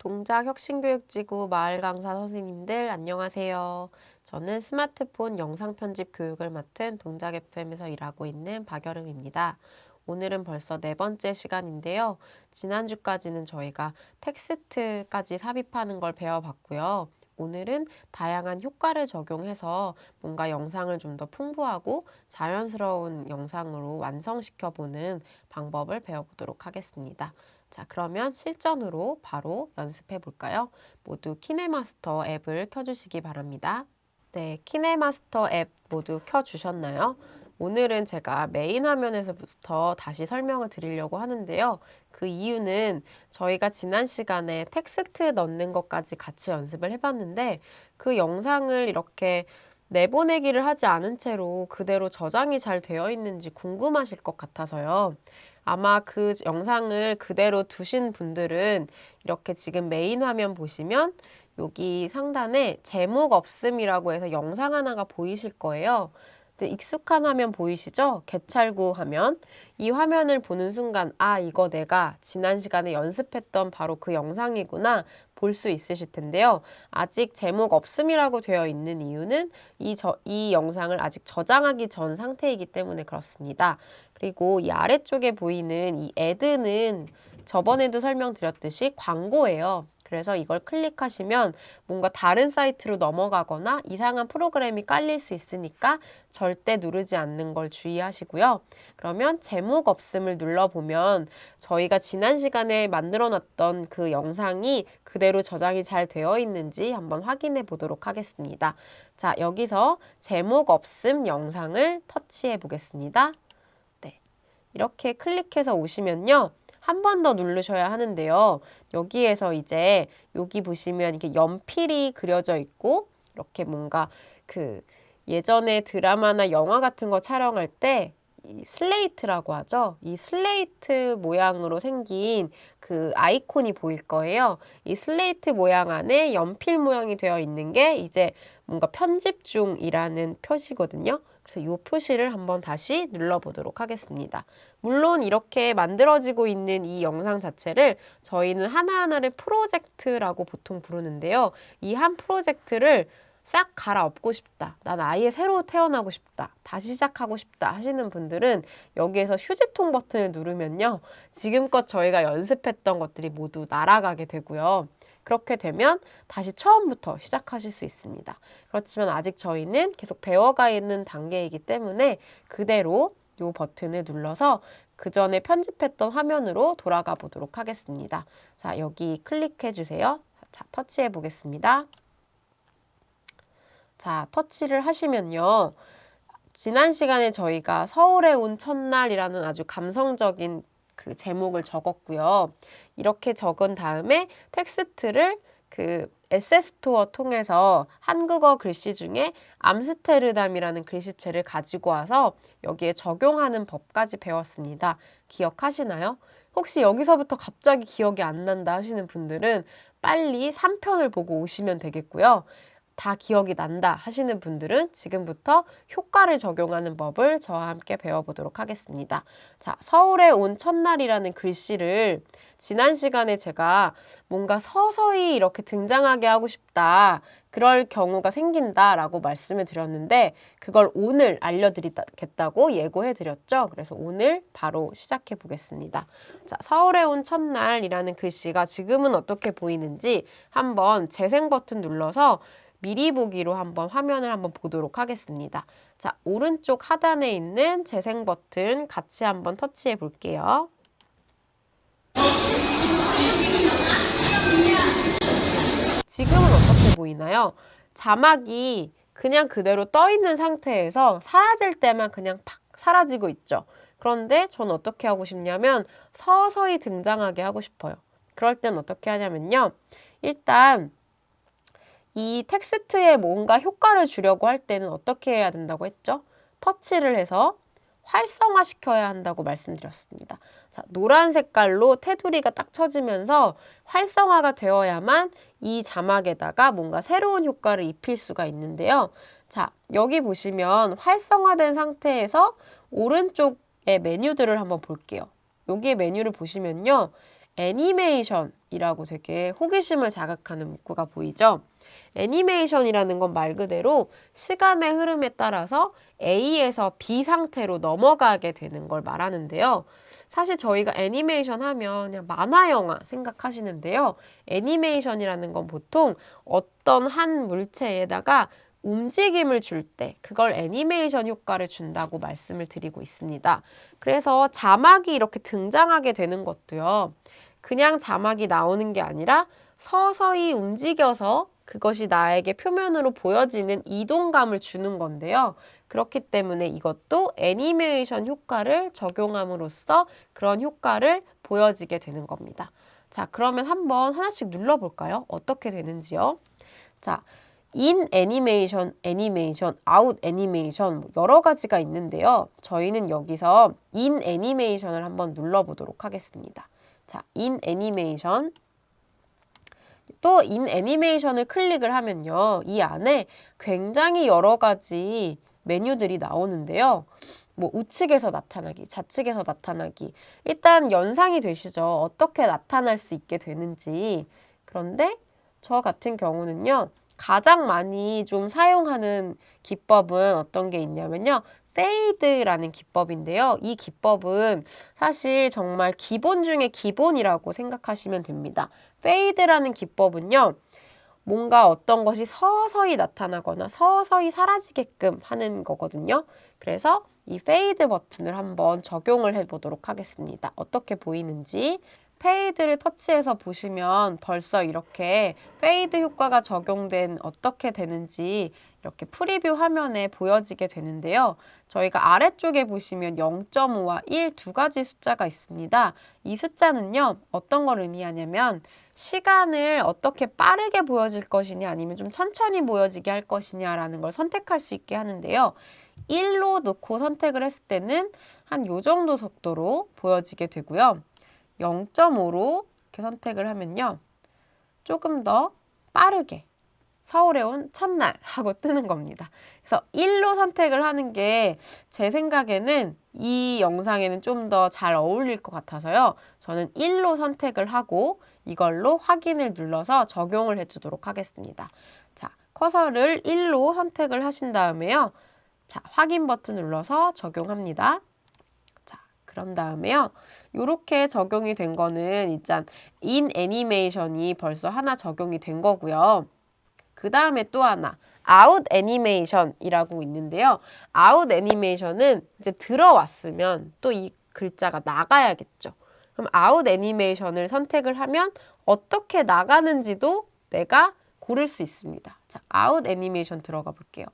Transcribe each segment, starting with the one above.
동작 혁신교육지구 마을 강사 선생님들 안녕하세요. 저는 스마트폰 영상 편집 교육을 맡은 동작 FM에서 일하고 있는 박여름입니다. 오늘은 벌써 네 번째 시간인데요. 지난주까지는 저희가 텍스트까지 삽입하는 걸 배워봤고요. 오늘은 다양한 효과를 적용해서 뭔가 영상을 좀 더 풍부하고 자연스러운 영상으로 완성시켜 보는 방법을 배워보도록 하겠습니다. 자, 그러면 실전으로 바로 연습해 볼까요? 모두 키네마스터 앱을 켜주시기 바랍니다. 네, 키네마스터 앱 모두 켜주셨나요? 오늘은 제가 메인 화면에서부터 다시 설명을 드리려고 하는데요. 그 이유는 저희가 지난 시간에 텍스트 넣는 것까지 같이 연습을 해봤는데 그 영상을 이렇게 내보내기를 하지 않은 채로 그대로 저장이 잘 되어 있는지 궁금하실 것 같아서요. 아마 그 영상을 그대로 두신 분들은 이렇게 지금 메인 화면 보시면 여기 상단에 제목 없음이라고 해서 영상 하나가 보이실 거예요. 근데 익숙한 화면 보이시죠? 개찰구 화면. 이 화면을 보는 순간, 아, 이거 내가 지난 시간에 연습했던 바로 그 영상이구나 볼 수 있으실 텐데요. 아직 제목 없음이라고 되어 있는 이유는 이, 저, 이 영상을 아직 저장하기 전 상태이기 때문에 그렇습니다. 그리고 이 아래쪽에 보이는 이 애드는 저번에도 설명드렸듯이 광고예요. 그래서 이걸 클릭하시면 뭔가 다른 사이트로 넘어가거나 이상한 프로그램이 깔릴 수 있으니까 절대 누르지 않는 걸 주의하시고요. 그러면 제목 없음을 눌러보면 저희가 지난 시간에 만들어 놨던 그 영상이 그대로 저장이 잘 되어 있는지 한번 확인해 보도록 하겠습니다. 자, 여기서 제목 없음 영상을 터치해 보겠습니다. 네. 이렇게 클릭해서 오시면요. 한 번 더 누르셔야 하는데요. 여기에서 이제 여기 보시면 이렇게 연필이 그려져 있고 이렇게 뭔가 그 예전에 드라마나 영화 같은 거 촬영할 때 이 슬레이트라고 하죠. 이 슬레이트 모양으로 생긴 그 아이콘이 보일 거예요. 이 슬레이트 모양 안에 연필 모양이 되어 있는 게 이제 뭔가 편집 중이라는 표시거든요. 그래서 이 표시를 한번 다시 눌러보도록 하겠습니다. 물론 이렇게 만들어지고 있는 이 영상 자체를 저희는 하나하나를 프로젝트라고 보통 부르는데요. 이 한 프로젝트를 싹 갈아엎고 싶다. 난 아예 새로 태어나고 싶다. 다시 시작하고 싶다 하시는 분들은 여기에서 휴지통 버튼을 누르면요. 지금껏 저희가 연습했던 것들이 모두 날아가게 되고요. 그렇게 되면 다시 처음부터 시작하실 수 있습니다. 그렇지만 아직 저희는 계속 배워가 있는 단계이기 때문에 그대로 이 버튼을 눌러서 그 전에 편집했던 화면으로 돌아가 보도록 하겠습니다. 자, 여기 클릭해 주세요. 자, 터치해 보겠습니다. 자, 터치를 하시면요. 지난 시간에 저희가 서울에 온 첫날이라는 아주 감성적인 그 제목을 적었고요. 이렇게 적은 다음에 텍스트를 그 에세스토어 통해서 한국어 글씨 중에 암스테르담이라는 글씨체를 가지고 와서 여기에 적용하는 법까지 배웠습니다. 기억하시나요? 혹시 여기서부터 갑자기 기억이 안 난다 하시는 분들은 빨리 3편을 보고 오시면 되겠고요. 다 기억이 난다 하시는 분들은 지금부터 효과를 적용하는 법을 저와 함께 배워보도록 하겠습니다. 자, 서울에 온 첫날이라는 글씨를 지난 시간에 제가 뭔가 서서히 이렇게 등장하게 하고 싶다. 그럴 경우가 생긴다라고 말씀을 드렸는데 그걸 오늘 알려드리겠다고 예고해 드렸죠. 그래서 오늘 바로 시작해 보겠습니다. 자, 서울에 온 첫날이라는 글씨가 지금은 어떻게 보이는지 한번 재생 버튼 눌러서 미리 보기로 한번 화면을 한번 보도록 하겠습니다. 자, 오른쪽 하단에 있는 재생 버튼 같이 한번 터치해 볼게요. 지금은 어떻게 보이나요? 자막이 그냥 그대로 떠 있는 상태에서 사라질 때만 그냥 팍 사라지고 있죠. 그런데 전 어떻게 하고 싶냐면 서서히 등장하게 하고 싶어요. 그럴 땐 어떻게 하냐면요. 일단 이 텍스트에 뭔가 효과를 주려고 할 때는 어떻게 해야 된다고 했죠? 터치를 해서 활성화 시켜야 한다고 말씀드렸습니다. 자, 노란 색깔로 테두리가 딱 쳐지면서 활성화가 되어야만 이 자막에다가 뭔가 새로운 효과를 입힐 수가 있는데요. 자, 여기 보시면 활성화된 상태에서 오른쪽의 메뉴들을 한번 볼게요. 여기에 메뉴를 보시면요. 애니메이션 애니메이션이라고 되게 호기심을 자극하는 문구가 보이죠? 애니메이션이라는 건 말 그대로 시간의 흐름에 따라서 A에서 B 상태로 넘어가게 되는 걸 말하는데요. 사실 저희가 애니메이션 하면 그냥 만화 영화 생각하시는데요. 애니메이션이라는 건 보통 어떤 한 물체에다가 움직임을 줄 때 그걸 애니메이션 효과를 준다고 말씀을 드리고 있습니다. 그래서 자막이 이렇게 등장하게 되는 것도요. 그냥 자막이 나오는 게 아니라 서서히 움직여서 그것이 나에게 표면으로 보여지는 이동감을 주는 건데요. 그렇기 때문에 이것도 애니메이션 효과를 적용함으로써 그런 효과를 보여지게 되는 겁니다. 자, 그러면 한번 하나씩 눌러볼까요? 어떻게 되는지요? 자, 인 애니메이션, 애니메이션, 아웃 애니메이션 여러 가지가 있는데요. 저희는 여기서 인 애니메이션을 한번 눌러보도록 하겠습니다. 자, 인 애니메이션 또 인 애니메이션을 클릭을 하면요. 이 안에 굉장히 여러 가지 메뉴들이 나오는데요. 뭐 우측에서 나타나기, 좌측에서 나타나기. 일단 연상이 되시죠. 어떻게 나타날 수 있게 되는지. 그런데 저 같은 경우는요. 가장 많이 좀 사용하는 기법은 어떤 게 있냐면요. 페이드라는 기법인데요. 이 기법은 사실 정말 기본 중에 기본이라고 생각하시면 됩니다. 페이드라는 기법은요. 뭔가 어떤 것이 서서히 나타나거나 서서히 사라지게끔 하는 거거든요. 그래서 이 페이드 버튼을 한번 적용을 해 보도록 하겠습니다. 어떻게 보이는지 페이드를 터치해서 보시면 벌써 이렇게 페이드 효과가 적용된 어떻게 되는지 이렇게 프리뷰 화면에 보여지게 되는데요. 저희가 아래쪽에 보시면 0.5와 1 두 가지 숫자가 있습니다. 이 숫자는요, 어떤 걸 의미하냐면 시간을 어떻게 빠르게 보여질 것이냐 아니면 좀 천천히 보여지게 할 것이냐라는 걸 선택할 수 있게 하는데요. 1로 놓고 선택을 했을 때는 한 요 정도 속도로 보여지게 되고요. 0.5로 이렇게 선택을 하면요. 조금 더 빠르게 서울에 온 첫날 하고 뜨는 겁니다. 그래서 1로 선택을 하는 게 제 생각에는 이 영상에는 좀 더 잘 어울릴 것 같아서요. 저는 1로 선택을 하고 이걸로 확인을 눌러서 적용을 해주도록 하겠습니다. 자, 커서를 1로 선택을 하신 다음에요. 자, 확인 버튼 눌러서 적용합니다. 그런 다음에요. 이렇게 적용이 된 거는 일단 인 애니메이션이 벌써 하나 적용이 된 거고요. 그 다음에 또 하나 아웃 애니메이션이라고 있는데요. 아웃 애니메이션은 이제 들어왔으면 또 이 글자가 나가야겠죠. 그럼 아웃 애니메이션을 선택을 하면 어떻게 나가는지도 내가 고를 수 있습니다. 자, 아웃 애니메이션 들어가 볼게요.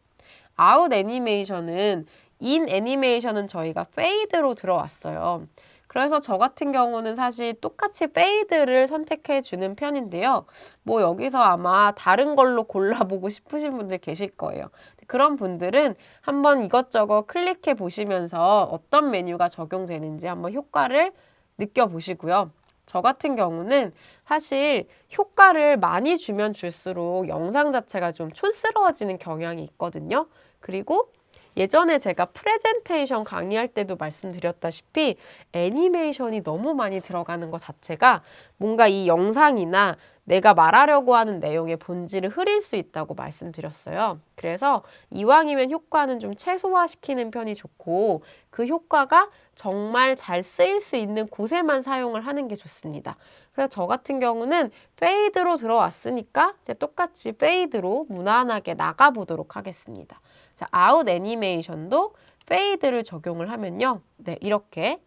아웃 애니메이션은 인 애니메이션은 저희가 페이드로 들어왔어요. 그래서 저 같은 경우는 사실 똑같이 페이드를 선택해 주는 편인데요. 뭐 여기서 아마 다른 걸로 골라보고 싶으신 분들 계실 거예요. 그런 분들은 한번 이것저것 클릭해 보시면서 어떤 메뉴가 적용되는지 한번 효과를 느껴보시고요. 저 같은 경우는 사실 효과를 많이 주면 줄수록 영상 자체가 좀 촌스러워지는 경향이 있거든요. 그리고 예전에 제가 프레젠테이션 강의할 때도 말씀드렸다시피 애니메이션이 너무 많이 들어가는 것 자체가 뭔가 이 영상이나 내가 말하려고 하는 내용의 본질을 흐릴 수 있다고 말씀드렸어요. 그래서 이왕이면 효과는 좀 최소화시키는 편이 좋고 그 효과가 정말 잘 쓰일 수 있는 곳에만 사용을 하는 게 좋습니다. 그래서 저 같은 경우는 페이드로 들어왔으니까 똑같이 페이드로 무난하게 나가보도록 하겠습니다. 자, 아웃 애니메이션도 페이드를 적용을 하면요. 네, 이렇게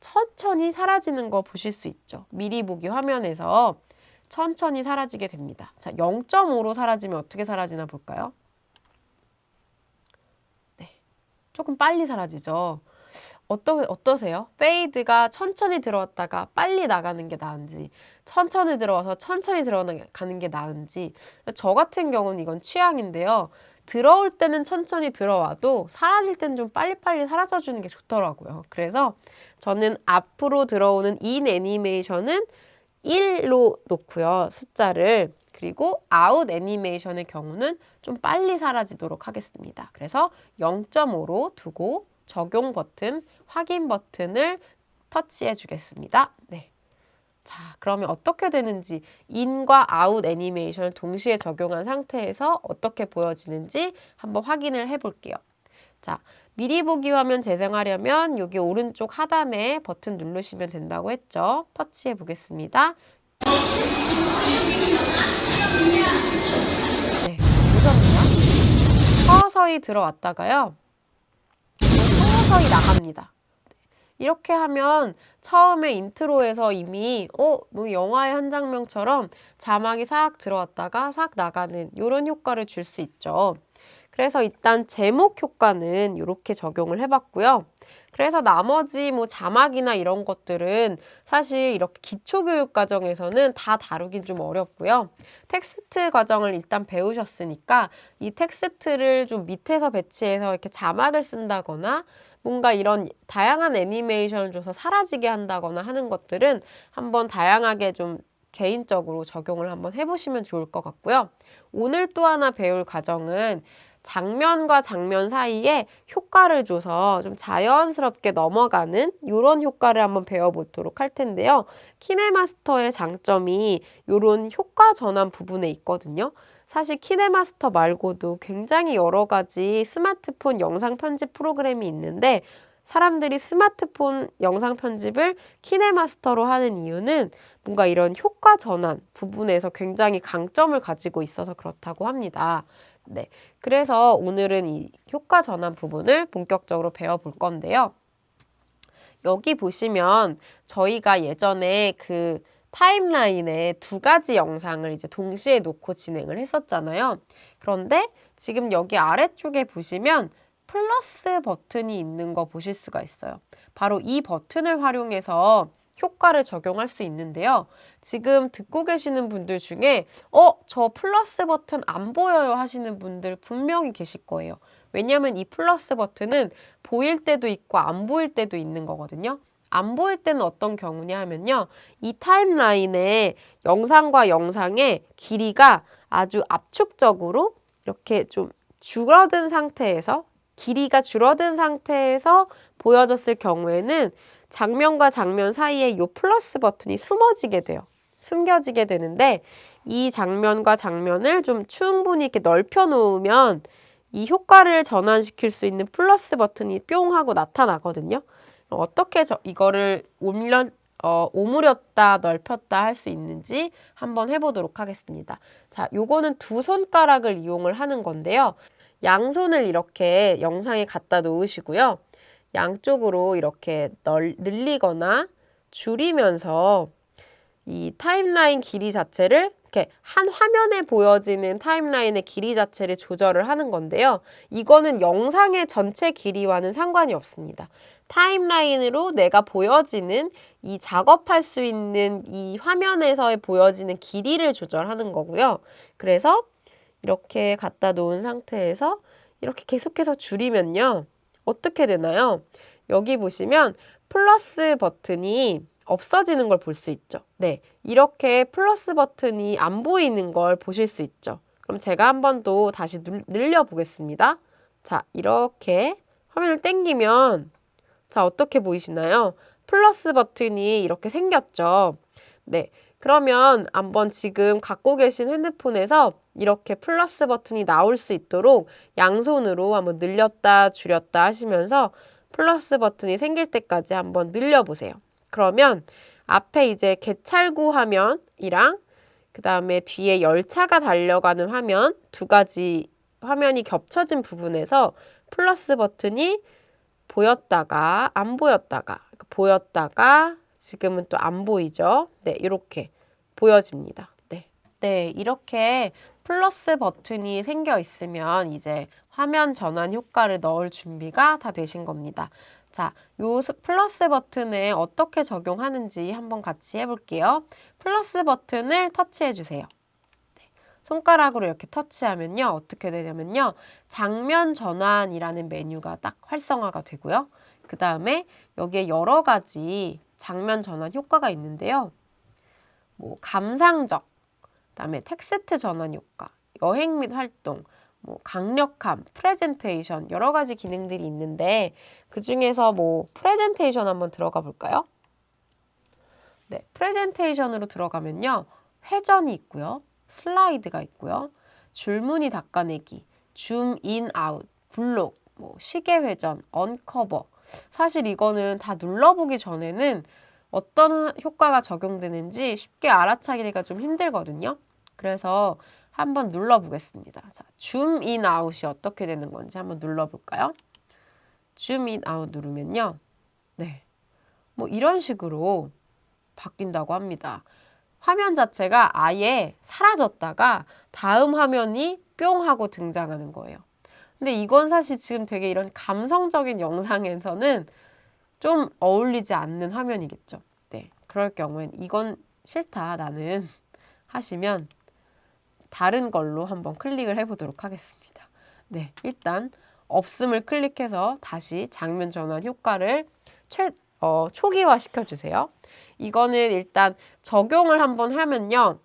천천히 사라지는 거 보실 수 있죠. 미리 보기 화면에서 천천히 사라지게 됩니다. 자, 0.5로 사라지면 어떻게 사라지나 볼까요? 네, 조금 빨리 사라지죠. 어떠, 어떠세요? 페이드가 천천히 들어왔다가 빨리 나가는 게 나은지, 천천히 들어와서 천천히 들어가는 게 나은지, 저 같은 경우는 이건 취향인데요. 들어올 때는 천천히 들어와도 사라질 때는 좀 빨리빨리 사라져 주는 게 좋더라고요. 그래서 저는 앞으로 들어오는 인 애니메이션은 1로 놓고요. 숫자를 그리고 아웃 애니메이션의 경우는 좀 빨리 사라지도록 하겠습니다. 그래서 0.5로 두고 적용 버튼, 확인 버튼을 터치해 주겠습니다. 네. 자, 그러면 어떻게 되는지 인과 아웃 애니메이션을 동시에 적용한 상태에서 어떻게 보여지는지 한번 확인을 해 볼게요. 자, 미리 보기 화면 재생하려면 여기 오른쪽 하단에 버튼 누르시면 된다고 했죠. 터치해 보겠습니다. 네, 보셨나요? 서서히 들어왔다가요. 서서히 나갑니다. 이렇게 하면 처음에 인트로에서 이미 어, 뭐 영화의 한 장면처럼 자막이 싹 들어왔다가 싹 나가는 이런 효과를 줄 수 있죠. 그래서 일단 제목 효과는 이렇게 적용을 해봤고요. 그래서 나머지 뭐 자막이나 이런 것들은 사실 이렇게 기초교육 과정에서는 다 다루긴 좀 어렵고요. 텍스트 과정을 일단 배우셨으니까 이 텍스트를 좀 밑에서 배치해서 이렇게 자막을 쓴다거나 뭔가 이런 다양한 애니메이션을 줘서 사라지게 한다거나 하는 것들은 한번 다양하게 좀 개인적으로 적용을 한번 해보시면 좋을 것 같고요. 오늘 또 하나 배울 과정은 장면과 장면 사이에 효과를 줘서 좀 자연스럽게 넘어가는 이런 효과를 한번 배워보도록 할 텐데요. 키네마스터의 장점이 이런 효과 전환 부분에 있거든요. 사실 키네마스터 말고도 굉장히 여러 가지 스마트폰 영상 편집 프로그램이 있는데 사람들이 스마트폰 영상 편집을 키네마스터로 하는 이유는 뭔가 이런 효과 전환 부분에서 굉장히 강점을 가지고 있어서 그렇다고 합니다. 네. 그래서 오늘은 이 효과 전환 부분을 본격적으로 배워볼 건데요. 여기 보시면 저희가 예전에 그 타임라인에 두 가지 영상을 이제 동시에 놓고 진행을 했었잖아요. 그런데 지금 여기 아래쪽에 보시면 플러스 버튼이 있는 거 보실 수가 있어요. 바로 이 버튼을 활용해서 효과를 적용할 수 있는데요. 지금 듣고 계시는 분들 중에 어, 저 플러스 버튼 안 보여요 하시는 분들 분명히 계실 거예요. 왜냐하면 이 플러스 버튼은 보일 때도 있고 안 보일 때도 있는 거거든요. 안 보일 때는 어떤 경우냐 하면요. 이 타임라인에 영상과 영상의 길이가 아주 압축적으로 이렇게 좀 줄어든 상태에서 길이가 줄어든 상태에서 보여졌을 경우에는 장면과 장면 사이에 이 플러스 버튼이 숨어지게 돼요. 숨겨지게 되는데 이 장면과 장면을 좀 충분히 이렇게 넓혀 놓으면 이 효과를 전환시킬 수 있는 플러스 버튼이 뿅 하고 나타나거든요. 어떻게 저 이거를 옮려 어, 오므렸다 넓혔다 할 수 있는지 한번 해보도록 하겠습니다. 자, 요거는 두 손가락을 이용을 하는 건데요. 양손을 이렇게 영상에 갖다 놓으시고요. 양쪽으로 이렇게 널, 늘리거나 줄이면서 이 타임라인 길이 자체를 이렇게 한 화면에 보여지는 타임라인의 길이 자체를 조절을 하는 건데요. 이거는 영상의 전체 길이와는 상관이 없습니다. 타임라인으로 내가 보여지는 이 작업할 수 있는 이 화면에서 보여지는 길이를 조절하는 거고요. 그래서 이렇게 갖다 놓은 상태에서 이렇게 계속해서 줄이면요. 어떻게 되나요? 여기 보시면 플러스 버튼이 없어지는 걸 볼 수 있죠. 네. 이렇게 플러스 버튼이 안 보이는 걸 보실 수 있죠. 그럼 제가 한 번 더 다시 늘려 보겠습니다. 자, 이렇게 화면을 땡기면 자, 어떻게 보이시나요? 플러스 버튼이 이렇게 생겼죠. 네. 그러면 한번 지금 갖고 계신 핸드폰에서 이렇게 플러스 버튼이 나올 수 있도록 양손으로 한번 늘렸다 줄였다 하시면서 플러스 버튼이 생길 때까지 한번 늘려보세요. 그러면 앞에 이제 개찰구 화면이랑 그 다음에 뒤에 열차가 달려가는 화면 두 가지 화면이 겹쳐진 부분에서 플러스 버튼이 보였다가 안 보였다가 보였다가 지금은 또 안 보이죠. 네, 이렇게 보여집니다. 네. 네, 이렇게 플러스 버튼이 생겨 있으면 이제 화면 전환 효과를 넣을 준비가 다 되신 겁니다. 자, 요 플러스 버튼을 어떻게 적용하는지 한번 같이 해볼게요. 플러스 버튼을 터치해 주세요. 네, 손가락으로 이렇게 터치하면요. 어떻게 되냐면요. 장면 전환이라는 메뉴가 딱 활성화가 되고요. 그 다음에 여기에 여러 가지 장면 전환 효과가 있는데요. 뭐 감상적, 그다음에 텍스트 전환 효과, 여행 및 활동, 뭐 강력함, 프레젠테이션 여러 가지 기능들이 있는데 그 중에서 뭐 프레젠테이션 한번 들어가 볼까요? 네, 프레젠테이션으로 들어가면요. 회전이 있고요. 슬라이드가 있고요. 줄무늬 닦아내기, 줌 인 아웃, 블록, 뭐 시계 회전, 언커버. 사실 이거는 다 눌러보기 전에는 어떤 효과가 적용되는지 쉽게 알아차기가 좀 힘들거든요. 그래서 한번 눌러보겠습니다. 자, 줌 인 아웃이 어떻게 되는 건지 한번 눌러볼까요? 줌 인 아웃 누르면요. 네. 뭐 이런 식으로 바뀐다고 합니다. 화면 자체가 아예 사라졌다가 다음 화면이 뿅 하고 등장하는 거예요. 근데 이건 사실 지금 되게 이런 감성적인 영상에서는 좀 어울리지 않는 화면이겠죠. 네. 그럴 경우엔 이건 싫다 나는 하시면 다른 걸로 한번 클릭을 해보도록 하겠습니다. 네. 일단 없음을 클릭해서 다시 장면 전환 효과를 최, 어, 초기화 시켜주세요. 이거는 일단 적용을 한번 하면요.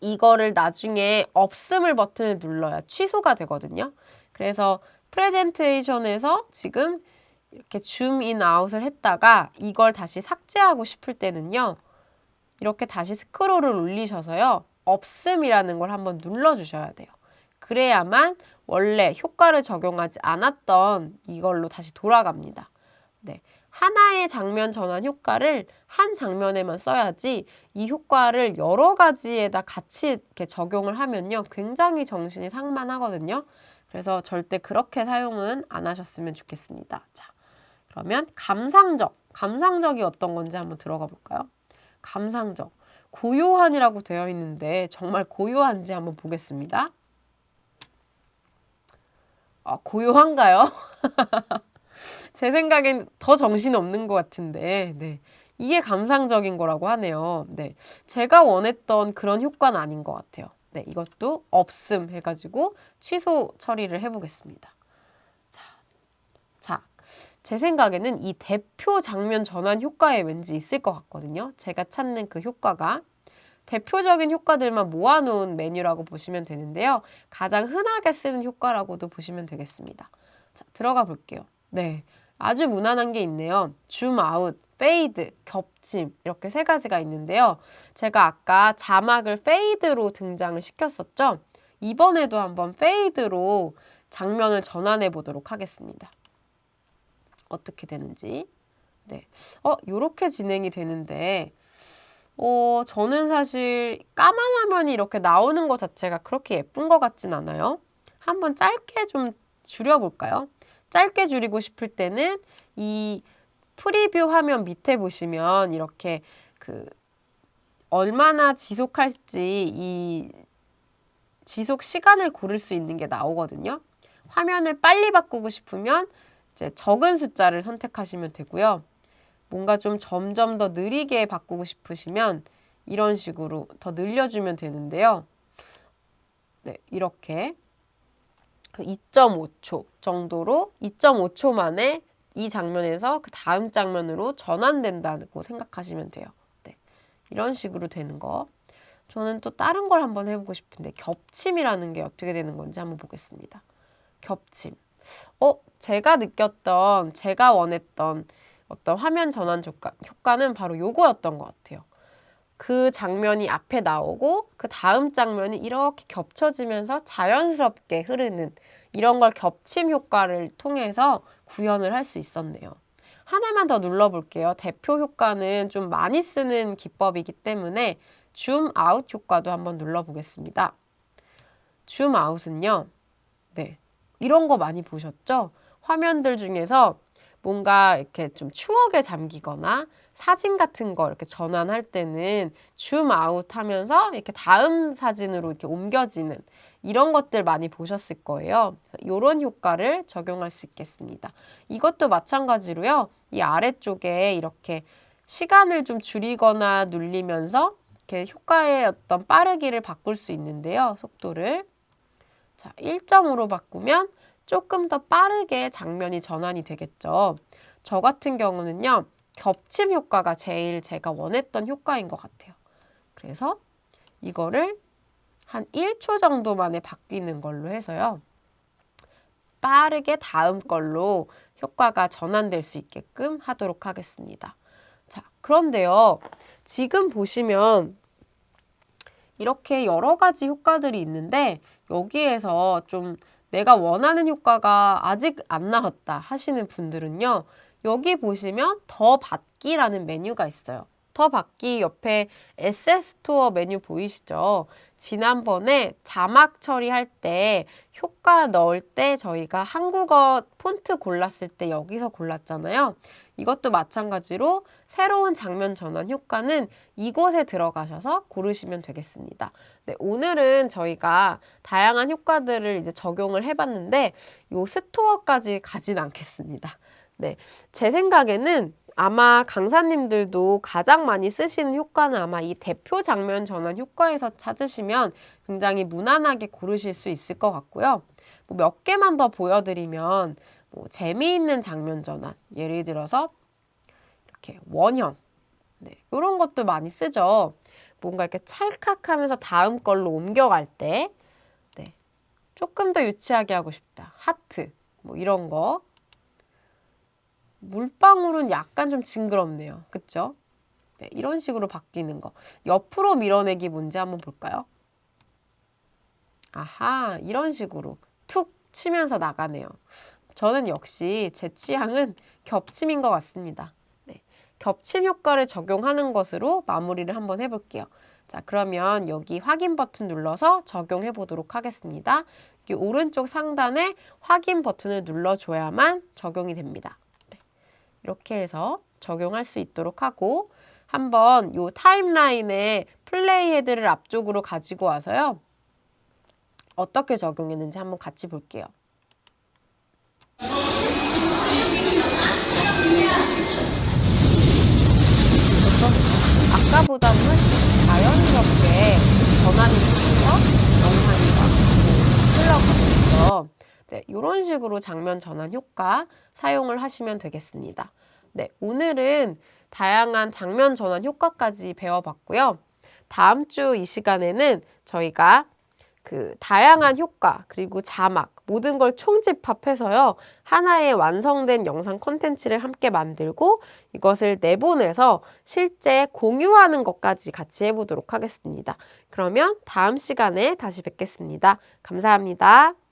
이거를 나중에 없음을 버튼을 눌러야 취소가 되거든요. 그래서 프레젠테이션에서 지금 이렇게 줌 인 아웃을 했다가 이걸 다시 삭제하고 싶을 때는요. 이렇게 다시 스크롤을 올리셔서요. 없음이라는 걸 한번 눌러 주셔야 돼요. 그래야만 원래 효과를 적용하지 않았던 이걸로 다시 돌아갑니다. 네. 하나의 장면 전환 효과를 한 장면에만 써야지 이 효과를 여러 가지에다 같이 이렇게 적용을 하면요. 굉장히 정신이 상만하거든요. 그래서 절대 그렇게 사용은 안 하셨으면 좋겠습니다. 자, 그러면 감상적. 감상적이 어떤 건지 한번 들어가 볼까요? 감상적. 고요한이라고 되어 있는데 정말 고요한지 한번 보겠습니다. 아, 고요한가요? 제 생각엔 더 정신 없는 것 같은데, 네. 이게 감상적인 거라고 하네요. 네. 제가 원했던 그런 효과는 아닌 것 같아요. 네. 이것도 없음 해가지고 취소 처리를 해보겠습니다. 제 생각에는 이 대표 장면 전환 효과에 왠지 있을 것 같거든요. 제가 찾는 그 효과가. 대표적인 효과들만 모아놓은 메뉴라고 보시면 되는데요. 가장 흔하게 쓰는 효과라고도 보시면 되겠습니다. 자, 들어가 볼게요. 네. 아주 무난한 게 있네요. 줌 아웃, 페이드, 겹침 이렇게 세 가지가 있는데요. 제가 아까 자막을 페이드로 등장을 시켰었죠. 이번에도 한번 페이드로 장면을 전환해 보도록 하겠습니다. 어떻게 되는지. 네. 어, 요렇게 진행이 되는데 어, 저는 사실 까만 화면이 이렇게 나오는 것 자체가 그렇게 예쁜 것 같진 않아요. 한번 짧게 좀 줄여볼까요? 짧게 줄이고 싶을 때는 이 프리뷰 화면 밑에 보시면 이렇게 그 얼마나 지속할지 이 지속 시간을 고를 수 있는 게 나오거든요. 화면을 빨리 바꾸고 싶으면 이제 적은 숫자를 선택하시면 되고요. 뭔가 좀 점점 더 느리게 바꾸고 싶으시면 이런 식으로 더 늘려주면 되는데요. 네, 이렇게 2.5초 그 정도로 2.5초 만에 이 장면에서 그 다음 장면으로 전환된다고 생각하시면 돼요. 네, 이런 식으로 되는 거. 저는 또 다른 걸 한번 해보고 싶은데 겹침이라는 게 어떻게 되는 건지 한번 보겠습니다. 겹침. 어, 제가 느꼈던, 제가 원했던 어떤 화면 전환 효과, 효과는 바로 요거였던 것 같아요. 그 장면이 앞에 나오고 그 다음 장면이 이렇게 겹쳐지면서 자연스럽게 흐르는 이런 걸 겹침 효과를 통해서 구현을 할 수 있었네요. 하나만 더 눌러볼게요. 대표 효과는 좀 많이 쓰는 기법이기 때문에 줌 아웃 효과도 한번 눌러보겠습니다. 줌 아웃은요. 네. 이런 거 많이 보셨죠? 화면들 중에서 뭔가 이렇게 좀 추억에 잠기거나 사진 같은 거 이렇게 전환할 때는 줌 아웃 하면서 이렇게 다음 사진으로 이렇게 옮겨지는 이런 것들 많이 보셨을 거예요. 이런 효과를 적용할 수 있겠습니다. 이것도 마찬가지로요. 이 아래쪽에 이렇게 시간을 좀 줄이거나 눌리면서 이렇게 효과의 어떤 빠르기를 바꿀 수 있는데요. 속도를. 자, 1점으로 바꾸면 조금 더 빠르게 장면이 전환이 되겠죠. 저 같은 경우는요. 겹침 효과가 제일 제가 원했던 효과인 것 같아요. 그래서 이거를 한 1초 정도 만에 바뀌는 걸로 해서요. 빠르게 다음 걸로 효과가 전환될 수 있게끔 하도록 하겠습니다. 자, 그런데요. 지금 보시면 이렇게 여러 가지 효과들이 있는데 여기에서 좀 내가 원하는 효과가 아직 안 나왔다 하시는 분들은요. 여기 보시면 더 받기라는 메뉴가 있어요. 더 받기 옆에 SS 스토어 메뉴 보이시죠? 지난번에 자막 처리할 때 효과 넣을 때 저희가 한국어 폰트 골랐을 때 여기서 골랐잖아요. 이것도 마찬가지로 새로운 장면 전환 효과는 이곳에 들어가셔서 고르시면 되겠습니다. 네, 오늘은 저희가 다양한 효과들을 이제 적용을 해봤는데 요 스토어까지 가진 않겠습니다. 네, 제 생각에는 아마 강사님들도 가장 많이 쓰시는 효과는 아마 이 대표 장면 전환 효과에서 찾으시면 굉장히 무난하게 고르실 수 있을 것 같고요. 뭐 몇 개만 더 보여드리면 뭐 재미있는 장면 전환, 예를 들어서 이렇게 원형, 네, 이런 것도 많이 쓰죠. 뭔가 이렇게 찰칵하면서 다음 걸로 옮겨갈 때, 네, 조금 더 유치하게 하고 싶다. 하트, 뭐 이런 거. 물방울은 약간 좀 징그럽네요. 그쵸? 네, 이런 식으로 바뀌는 거. 옆으로 밀어내기 뭔지 한번 볼까요? 아하, 이런 식으로 툭 치면서 나가네요. 저는 역시 제 취향은 겹침인 것 같습니다. 네, 겹침 효과를 적용하는 것으로 마무리를 한번 해볼게요. 자, 그러면 여기 확인 버튼 눌러서 적용해 보도록 하겠습니다. 여기 오른쪽 상단에 확인 버튼을 눌러줘야만 적용이 됩니다. 네, 이렇게 해서 적용할 수 있도록 하고 한번 요 타임라인에 플레이 헤드를 앞쪽으로 가지고 와서요. 어떻게 적용했는지 한번 같이 볼게요. 아까보다는 훨씬 자연스럽게 전환이 되면서 영상이 막 흘러가고 있죠. 네, 이런 식으로 장면 전환 효과 사용을 하시면 되겠습니다. 네, 오늘은 다양한 장면 전환 효과까지 배워봤고요. 다음 주 이 시간에는 저희가 그 다양한 효과 그리고 자막 모든 걸 총집합해서요 하나의 완성된 영상 콘텐츠를 함께 만들고 이것을 내보내서 실제 공유하는 것까지 같이 해보도록 하겠습니다. 그러면 다음 시간에 다시 뵙겠습니다. 감사합니다.